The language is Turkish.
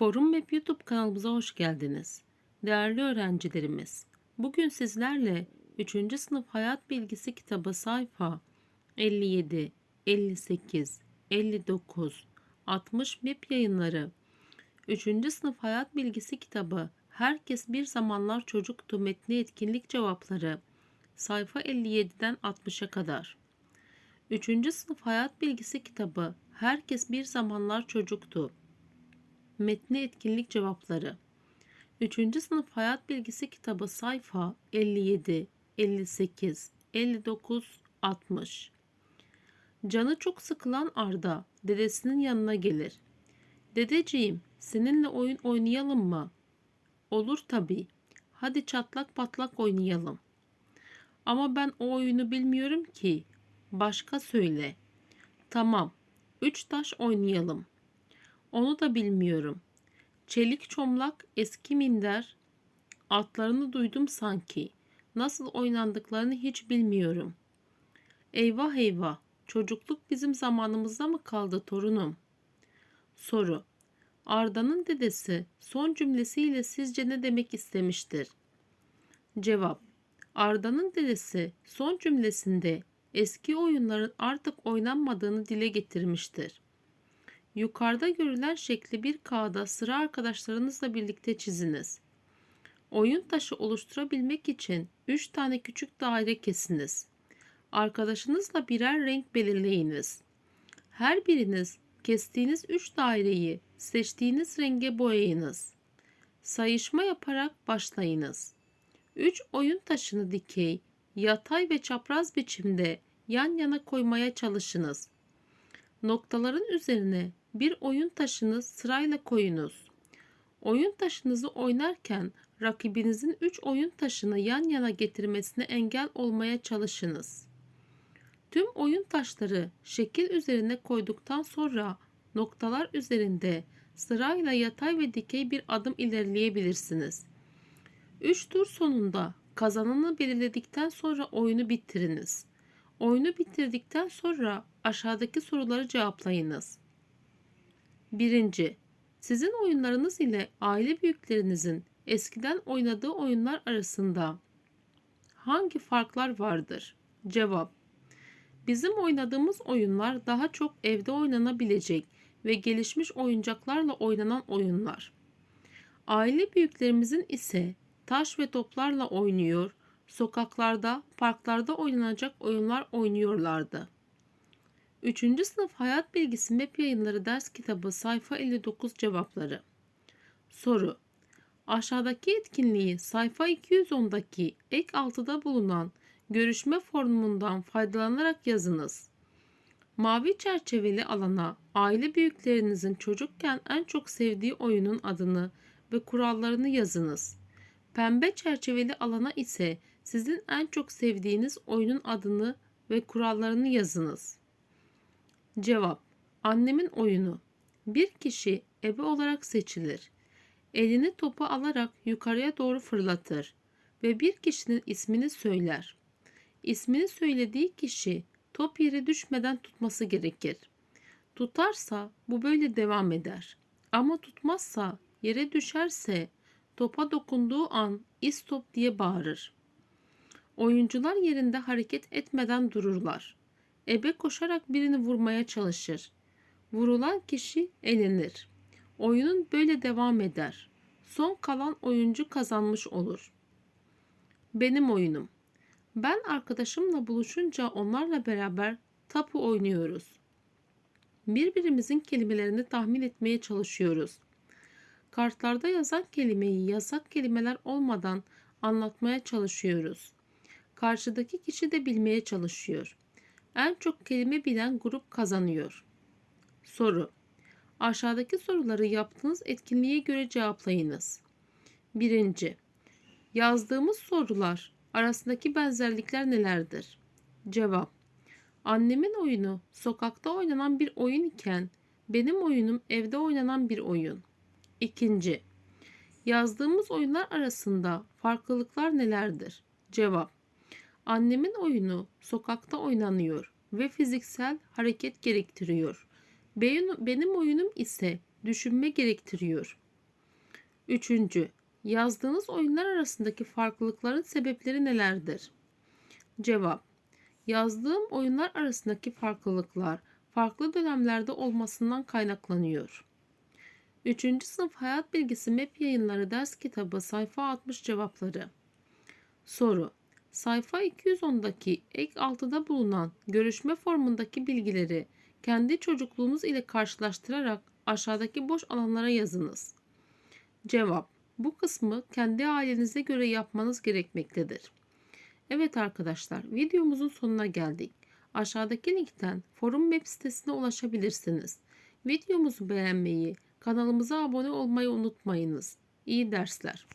Forum Map YouTube kanalımıza hoş geldiniz. Değerli öğrencilerimiz, bugün sizlerle 3. sınıf hayat bilgisi kitabı sayfa 57, 58, 59, 60 Map yayınları 3. sınıf hayat bilgisi kitabı Herkes Bir Zamanlar Çocuktu metni etkinlik cevapları sayfa 57'den 60'a kadar. 3. sınıf hayat bilgisi kitabı Herkes Bir Zamanlar Çocuktu Metni etkinlik cevapları 3. sınıf hayat bilgisi kitabı sayfa 57, 58, 59, 60 Canı çok sıkılan Arda dedesinin yanına gelir. Dedeciğim seninle oyun oynayalım mı? Olur tabii. Hadi çatlak patlak oynayalım. Ama ben o oyunu bilmiyorum ki. Başka söyle. Tamam. Üç taş oynayalım. Onu da bilmiyorum. Çelik çomlak eski minder. Atlarını duydum sanki. Nasıl oynandıklarını hiç bilmiyorum. Eyvah eyvah. Çocukluk bizim zamanımızda mı kaldı torunum? Soru. Arda'nın dedesi son cümlesiyle sizce ne demek istemiştir? Cevap. Arda'nın dedesi son cümlesinde eski oyunların artık oynanmadığını dile getirmiştir. Yukarıda görülen şekli bir kağıda sıra arkadaşlarınızla birlikte çiziniz. Oyun taşı oluşturabilmek için 3 tane küçük daire kesiniz. Arkadaşınızla birer renk belirleyiniz. Her biriniz kestiğiniz 3 daireyi seçtiğiniz renge boyayınız. Sayışma yaparak başlayınız. 3 oyun taşını dikey, yatay ve çapraz biçimde yan yana koymaya çalışınız. Noktaların üzerine bir oyun taşını sırayla koyunuz. Oyun taşınızı oynarken rakibinizin 3 oyun taşını yan yana getirmesine engel olmaya çalışınız. Tüm oyun taşları şekil üzerine koyduktan sonra noktalar üzerinde sırayla yatay ve dikey bir adım ilerleyebilirsiniz. 3 tur sonunda kazananı belirledikten sonra oyunu bitiriniz. Oyunu bitirdikten sonra aşağıdaki soruları cevaplayınız. 1. Sizin oyunlarınız ile aile büyüklerinizin eskiden oynadığı oyunlar arasında hangi farklar vardır? Cevap Bizim oynadığımız oyunlar daha çok evde oynanabilecek ve gelişmiş oyuncaklarla oynanan oyunlar. Aile büyüklerimizin ise taş ve toplarla oynuyor, sokaklarda, parklarda oynanacak oyunlar oynuyorlardı. 3. sınıf hayat bilgisi MEP yayınları ders kitabı sayfa 59 cevapları. Soru. Aşağıdaki etkinliği sayfa 210'daki ek altıda bulunan görüşme formundan faydalanarak yazınız. Mavi çerçeveli alana aile büyüklerinizin çocukken en çok sevdiği oyunun adını ve kurallarını yazınız. Pembe çerçeveli alana ise sizin en çok sevdiğiniz oyunun adını ve kurallarını yazınız. Cevap Annemin oyunu Bir kişi ebe olarak seçilir. Elini topu alarak yukarıya doğru fırlatır ve bir kişinin ismini söyler. İsmini söylediği kişi top yere düşmeden tutması gerekir. Tutarsa bu böyle devam eder. Ama tutmazsa yere düşerse topa dokunduğu an istop diye bağırır. Oyuncular yerinde hareket etmeden dururlar. Ebe koşarak birini vurmaya çalışır. Vurulan kişi elenir. Oyunun böyle devam eder. Son kalan oyuncu kazanmış olur. Benim oyunum. Ben arkadaşımla buluşunca onlarla beraber tapu oynuyoruz. Birbirimizin kelimelerini tahmin etmeye çalışıyoruz. Kartlarda yazan kelimeyi yasak kelimeler olmadan anlatmaya çalışıyoruz. Karşıdaki kişi de bilmeye çalışıyor. En çok kelime bilen grup kazanıyor. Soru. Aşağıdaki soruları yaptığınız etkinliğe göre cevaplayınız. Birinci. Yazdığımız sorular arasındaki benzerlikler nelerdir? Cevap. Annemin oyunu sokakta oynanan bir oyun iken benim oyunum evde oynanan bir oyun. İkinci. Yazdığımız oyunlar arasında farklılıklar nelerdir? Cevap. Annemin oyunu sokakta oynanıyor ve fiziksel hareket gerektiriyor. Benim oyunum ise düşünme gerektiriyor. Üçüncü, yazdığınız oyunlar arasındaki farklılıkların sebepleri nelerdir? Cevap, yazdığım oyunlar arasındaki farklılıklar farklı dönemlerde olmasından kaynaklanıyor. 3. sınıf hayat bilgisi MEP yayınları ders kitabı sayfa 60 cevapları. Soru. Sayfa 210'daki ek 6'da bulunan görüşme formundaki bilgileri kendi çocukluğunuz ile karşılaştırarak aşağıdaki boş alanlara yazınız. Cevap. Bu kısmı kendi ailenize göre yapmanız gerekmektedir. Evet arkadaşlar, videomuzun sonuna geldik. Aşağıdaki linkten forum web sitesine ulaşabilirsiniz. Videomuzu beğenmeyi, kanalımıza abone olmayı unutmayınız. İyi dersler.